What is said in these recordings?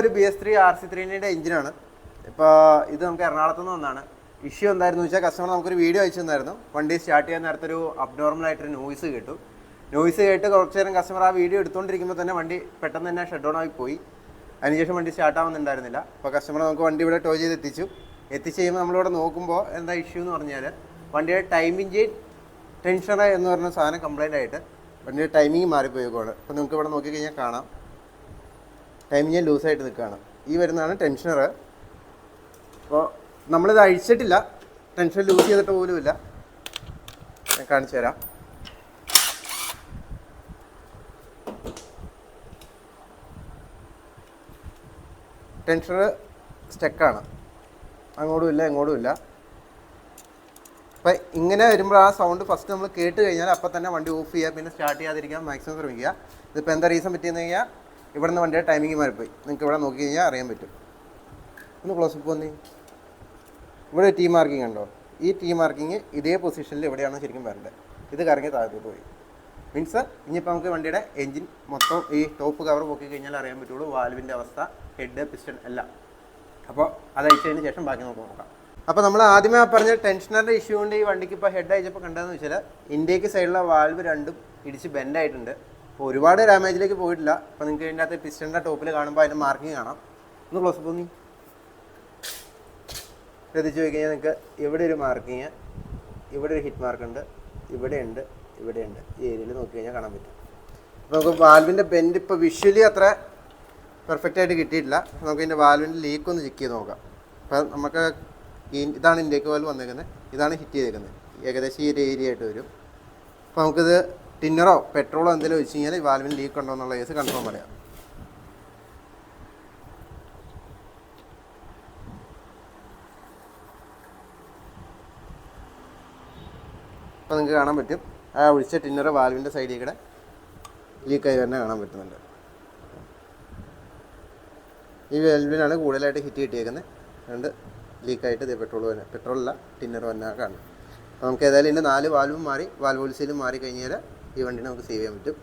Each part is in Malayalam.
ഒരു B S three R C ത്രീന്റെ എഞ്ചിനാണ് ഇപ്പോൾ ഇത് നമുക്ക് എറണാകുളത്ത് നിന്ന് വന്നാണ് ഇഷ്യൂ എന്തായിരുന്നു വെച്ചാൽ കസ്റ്റമർ നമുക്കൊരു വീഡിയോ അയച്ചു തന്നായിരുന്നു വണ്ടി സ്റ്റാർട്ട് ചെയ്യാൻ നേരത്തെ ഒരു അബ്നോർമൽ ആയിട്ടൊരു നോയ്സ് കേട്ടു. നോയ്സ് കേട്ട് കുറച്ച് നേരം കസ്റ്റമർ ആ വീഡിയോ എടുത്തുകൊണ്ടിരിക്കുമ്പോൾ തന്നെ വണ്ടി പെട്ടെന്ന് തന്നെ ഷട്ട് ഡൗൺ ആയി പോയി അതിനുശേഷം വണ്ടി സ്റ്റാർട്ട് ആവുന്നുണ്ടായിരുന്നില്ല. അപ്പോൾ കസ്റ്റമർ നമുക്ക് വണ്ടി ഇവിടെ ടോ ചെയ്ത് എത്തിച്ചു എത്തിച്ച് കഴിയുമ്പോൾ നമ്മളിവിടെ നോക്കുമ്പോൾ എന്താ ഇഷ്യൂ എന്ന് പറഞ്ഞാൽ വണ്ടിയുടെ ടൈമിംഗ് ടെൻഷണർ എന്ന് പറഞ്ഞ സാധനം കംപ്ലൈന്റ് ആയിട്ട് വണ്ടിയുടെ ടൈമിംഗ് മാറിപ്പോയേക്കുവാണ്. അപ്പോൾ നിങ്ങൾക്ക് ഇവിടെ നോക്കിക്കഴിഞ്ഞാൽ കാണാം. ടൈമിങ് ലൂസായിട്ട് നിൽക്കുകയാണ്. ഈ വരുന്നതാണ് ടെൻഷനർ അപ്പോൾ നമ്മളിത് അഴിച്ചിട്ടില്ല. ടെൻഷൻ ലൂസ് ചെയ്തിട്ട് പോലുമില്ല ഞാൻ കാണിച്ചു തരാം. ടെൻഷനർ സ്റ്റക്കാണ് അങ്ങോട്ടും ഇല്ല ഇങ്ങോട്ടും ഇല്ല. അപ്പം ഇങ്ങനെ വരുമ്പോൾ ആ സൗണ്ട് ഫസ്റ്റ് നമ്മൾ കേട്ട് കഴിഞ്ഞാൽ അപ്പം തന്നെ വണ്ടി ഓഫ് ചെയ്യുക പിന്നെ സ്റ്റാർട്ട് ചെയ്യാതിരിക്കാൻ മാക്സിമം ശ്രമിക്കുക. ഇതിപ്പോൾ എന്താ റീസൺ പറ്റിയെന്ന് കഴിഞ്ഞാൽ ഇവിടെ നിന്ന് വണ്ടിയുടെ ടൈമിംഗ് മാറിപ്പോയി. നിങ്ങൾക്ക് ഇവിടെ നോക്കി കഴിഞ്ഞാൽ അറിയാൻ പറ്റും. ഒന്ന് ക്ലോസ് അപ്പ് ഇവിടെ ടീ മാർക്കിംഗ് ഉണ്ടോ? ഈ ടീ മാർക്കിംഗ് ഇതേ പൊസിഷനിൽ എവിടെയാണോ ശരിക്കും വരേണ്ടത്. ഇത് കറങ്ങി താഴത്തോട്ട് പോയി. മീൻസ് ഇനിയിപ്പോൾ നമുക്ക് വണ്ടിയുടെ എഞ്ചിൻ മൊത്തം ഈ ടോപ്പ് കവർ പൊക്കി കഴിഞ്ഞാൽ അറിയാൻ പറ്റുള്ളൂ വാൽവിന്റെ അവസ്ഥ ഹെഡ് പിസ്റ്റൺ എല്ലാം. അപ്പോൾ അത് അയച്ചതിന് ശേഷം ബാക്കി നമുക്ക് നോക്കാം. അപ്പോൾ നമ്മൾ ആദ്യമേ പറഞ്ഞ ടെൻഷനറിന്റെ ഇഷ്യൂ കൊണ്ട് ഈ വണ്ടിക്ക് ഇപ്പോൾ ഹെഡ് അയച്ചപ്പോൾ കണ്ടതെന്ന് വെച്ചാൽ ഇന്ത്യയ്ക്ക് സൈഡിലെ വാൽവ് രണ്ടും ഇടിച്ച് ബെൻഡ് ആയിട്ടുണ്ട്. അപ്പോൾ ഒരുപാട് ഡാമേജിലേക്ക് പോയിട്ടില്ല. അപ്പോൾ നിങ്ങൾക്ക് ഇതിന്റെ അകത്ത് പിസ്റ്റണിന്റെ ടോപ്പിൽ കാണുമ്പോൾ അതിന്റെ മാർക്കിംഗ് കാണാം. ഒന്ന് ക്ലോസ് പോന്നി ശ്രദ്ധിച്ച് പോയി കഴിഞ്ഞാൽ നിങ്ങൾക്ക് ഇവിടെ ഒരു മാർക്കിങ് ഇവിടെ ഒരു ഹിറ്റ് മാർക്ക് ഉണ്ട് ഇവിടെ ഉണ്ട് ഇവിടെ ഉണ്ട്. ഈ ഏരിയയിൽ നോക്കി കഴിഞ്ഞാൽ കാണാൻ പറ്റും. അപ്പോൾ നമുക്ക് വാൽവിന്റെ ബെൻഡ് ഇപ്പോൾ വിഷ്വലി അത്ര പെർഫെക്റ്റ് ആയിട്ട് കിട്ടിയിട്ടില്ല. നമുക്ക് ഇതിന്റെ വാൽവിന്റെ ലീക്ക് ഒന്ന് ചെക്ക് ചെയ്ത് നോക്കാം. അപ്പോൾ നമുക്ക് ഇതാണ് ഇൻഡേക്ക് വാൽവ് വന്നേക്കുന്നത് ഇതാണ് ഹിറ്റ് ചെയ്തേക്കുന്നത് ഏകദേശം ഈ ഒരു ഏരിയ ആയിട്ട് വരും. അപ്പോൾ നമുക്കിത് ടിന്നറോ പെട്രോളോ എന്തെങ്കിലും വെച്ച് കഴിഞ്ഞാൽ വാൽവിന് ലീക്ക് ഉണ്ടോ എന്നുള്ള കേസ് കൺഫേം പറയാം. അപ്പോൾ നിങ്ങൾക്ക് കാണാൻ പറ്റും. ആ ഒഴിച്ച ടിന്നർ വാൽവിന്റെ സൈഡിൽ കൂടെ ലീക്കായി തന്നെ കാണാൻ പറ്റുന്നുണ്ട്. ഈ വാൽവിനാണ് കൂടുതലായിട്ട് ഹിറ്റ് കിട്ടിയേക്കുന്നത് അതുകൊണ്ട് ലീക്കായിട്ട് ഇത് പെട്രോൾ തന്നെ പെട്രോളല്ല ടിന്നർ തന്നെ കാണും നമുക്ക് ഏതായാലും ഇതിന്റെ നാല് വാൽവും മാറി വാൽവ് ഓൾസീലും മാറി കഴിഞ്ഞാൽ ഈ വണ്ടിനെ നമുക്ക് സേവ് ചെയ്യാൻ പറ്റും.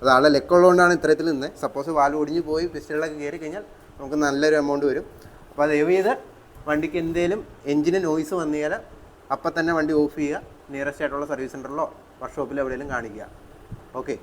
അത് ആളെ ലെക്കുള്ളതുകൊണ്ടാണ് ഇത്തരത്തിൽ നിന്ന്. സപ്പോസ് വാൽ ഒടിഞ്ഞു പോയി പിസ്റ്റളിലൊക്കെ കയറി കഴിഞ്ഞാൽ നമുക്ക് നല്ലൊരു എമൗണ്ട് വരും. അപ്പോൾ ദയവ് ചെയ്ത് വണ്ടിക്ക് എന്തെങ്കിലും എഞ്ചിന് നോയിസ് വന്നു കഴിഞ്ഞാൽ അപ്പം തന്നെ വണ്ടി ഓഫ് ചെയ്യുക. നിയറസ്റ്റ് ആയിട്ടുള്ള സർവീസ് സെന്ററിലോ വർക്ക്ഷോപ്പിലോ എവിടെയെങ്കിലും കാണിക്കുക. ഓക്കെ